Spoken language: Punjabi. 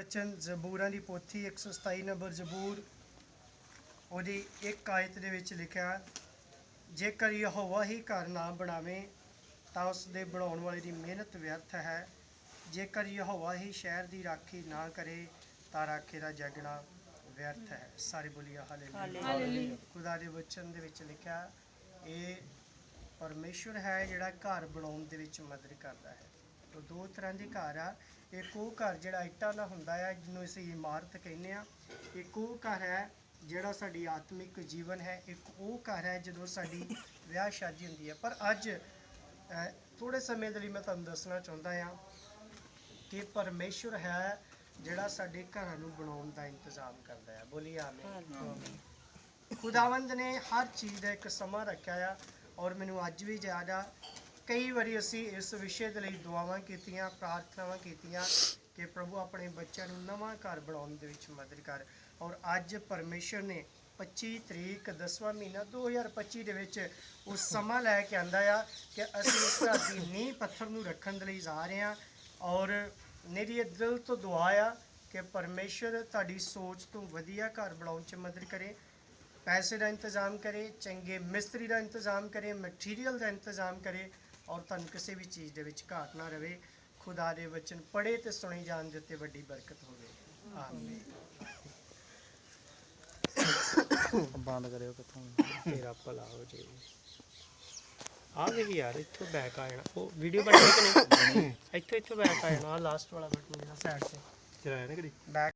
ਬਚਨ ਜ਼ਬੂਰਾਂ ਦੀ ਪੋਥੀ 127 ਨੰਬਰ ਜ਼ਬੂਰ ਉਹਦੀ ਇੱਕ ਆਇਤ ਦੇ ਵਿੱਚ ਲਿਖਿਆ ਜੇਕਰ ਯਹੋਵਾ ਹੀ ਘਰ ਨਾ ਬਣਾਵੇ ਤਾਂ ਉਸ ਦੇ ਬਣਾਉਣ ਵਾਲੇ ਦੀ ਮਿਹਨਤ ਵਿਅਰਥ ਹੈ। ਜੇਕਰ ਯਹੋਵਾ ਹੀ ਸ਼ਹਿਰ ਦੀ ਰਾਖੀ ਨਾ ਕਰੇ ਤਾਂ ਰਾਖੇ ਦਾ ਜਗਣਾ ਵਿਅਰਥ ਹੈ। ਸਾਰੇ ਬੋਲੀਆ ਹਾਲੇਲੂਇਆ। ਖੁਦਾ ਦੇ ਵਚਨ ਦੇ ਵਿੱਚ ਲਿਖਿਆ ਇਹ ਪਰਮੇਸ਼ਵਰ ਹੈ ਜਿਹੜਾ ਘਰ ਬਣਾਉਣ ਦੇ ਵਿੱਚ ਮਦਦ ਕਰਦਾ ਹੈ। ਦੋ ਤਰ੍ਹਾਂ ਦੇ ਘਰ ਆ। ਇੱਕ ਉਹ ਘਰ ਜਿਹੜਾ ਇੱਟਾਂ ਦਾ ਹੁੰਦਾ ਹੈ ਜਿਹਨੂੰ ਅਸੀਂ ਇਮਾਰਤ ਕਹਿੰਦੇ ਆ। ਇੱਕ ਉਹ ਘਰ ਹੈ ਜਿਹੜਾ ਸਾਡੀ ਆਤਮਿਕ ਜੀਵਨ ਹੈ। ਇੱਕ ਉਹ ਘਰ ਹੈ ਜਦੋਂ ਸਾਡੀ ਵਿਆਹ ਸ਼ਾਦੀ ਹੁੰਦੀ ਹੈ। ਪਰ ਅੱਜ ਅਹ, ਥੋੜੇ ਸਮੇਂ ਦੇ ਲਈ ਮੈਂ ਤੁਹਾਨੂੰ ਦੱਸਣਾ ਚਾਹੁੰਦਾ ਹਾਂ ਕਿ ਪਰਮੇਸ਼ਵਰ ਹੈ ਜਿਹੜਾ ਸਾਡੇ ਘਰਾਂ ਨੂੰ ਬਣਾਉਣ ਦਾ ਇੰਤਜ਼ਾਮ ਕਰਦਾ ਹੈ ਬੋਲੀ ਆਮੀਨ। ਖੁਦਾਵੰਦ ਨੇ ਹਰ ਚੀਜ਼ ਦਾ ਇੱਕ ਸਮਾਂ ਰੱਖਿਆ ਆ ਔਰ ਮੈਨੂੰ ਅੱਜ ਵੀ ਯਾਦ ਆ ਕਈ ਵਾਰੀ ਅਸੀਂ ਇਸ ਵਿਸ਼ੇ ਦੇ ਲਈ ਦੁਆਵਾਂ ਕੀਤੀਆਂ, ਪ੍ਰਾਰਥਨਾਵਾਂ ਕੀਤੀਆਂ ਕਿ ਪ੍ਰਭੂ ਆਪਣੇ ਬੱਚਿਆਂ ਨੂੰ ਨਵਾਂ ਘਰ ਬਣਾਉਣ ਦੇ ਵਿੱਚ ਮਦਦ ਕਰ। ਔਰ ਅੱਜ ਪਰਮੇਸ਼ਰ ਨੇ 25 ਤਰੀਕ 10ਵਾਂ ਮਹੀਨਾ 2025 ਦੇ ਵਿੱਚ ਉਹ ਸਮਾਂ ਲੈ ਕੇ ਆਂਦਾ ਆ ਕਿ ਅਸੀਂ ਇਸ ਘਰ ਦੀ ਨੀਂਹ ਪੱਥਰ ਨੂੰ ਰੱਖਣ ਦੇ ਲਈ ਜਾ ਰਹੇ ਹਾਂ। ਔਰ ਮੇਰੀ ਇਹ ਦਿਲ ਤੋਂ ਦੁਆ ਆ ਕਿ ਪਰਮੇਸ਼ਰ ਤੁਹਾਡੀ ਸੋਚ ਤੋਂ ਵਧੀਆ ਘਰ ਬਣਾਉਣ 'ਚ ਮਦਦ ਕਰੇ, ਪੈਸੇ ਦਾ ਇੰਤਜ਼ਾਮ ਕਰੇ, ਚੰਗੇ ਮਿਸਤਰੀ ਦਾ ਇੰਤਜ਼ਾਮ ਕਰੇ, ਮਟੀਰੀਅਲ ਦਾ ਇੰਤਜ਼ਾਮ ਕਰੇ ਔਰ ਤੁਹਾਨੂੰ ਕਿਸੇ ਵੀ ਚੀਜ਼ ਦੇ ਵਿੱਚ ਘਾਟ ਨਾ ਰਵੇ ਖੁਦਾ ਦੇ ਵਚਨ ਪੜ੍ਹੇ ਤੇ ਸੁਣੇ ਜਾਣ ਦੇ ਉੱਤੇ ਵੱਡੀ ਬਰਕਤ ਹੋਵੇ। ਆਮੀਨ। ਬੰਦ ਕਰਿਓ ਕਿੱਥੋਂ? ਤੇਰਾ ਭਲਾ ਹੋ ਜੇ। ਆ ਗਈ ਯਾਰ ਇੱਥੋਂ ਬੈਕ ਆ ਜਾਣਾ। ਉਹ ਵੀਡੀਓ ਗਈ ਕਿ ਨਹੀਂ? ਇੱਥੋਂ ਇੱਥੋਂ ਬੈਕ ਆ ਜਾਣਾ। ਆ ਲਾਸਟ ਵਾਲਾ ਬਟਨ ਜਿਹੜਾ ਸਾਈਡ ਤੇ। ਚਲਾਇਆ ਨਾ ਕਦੀ ਬੈਕ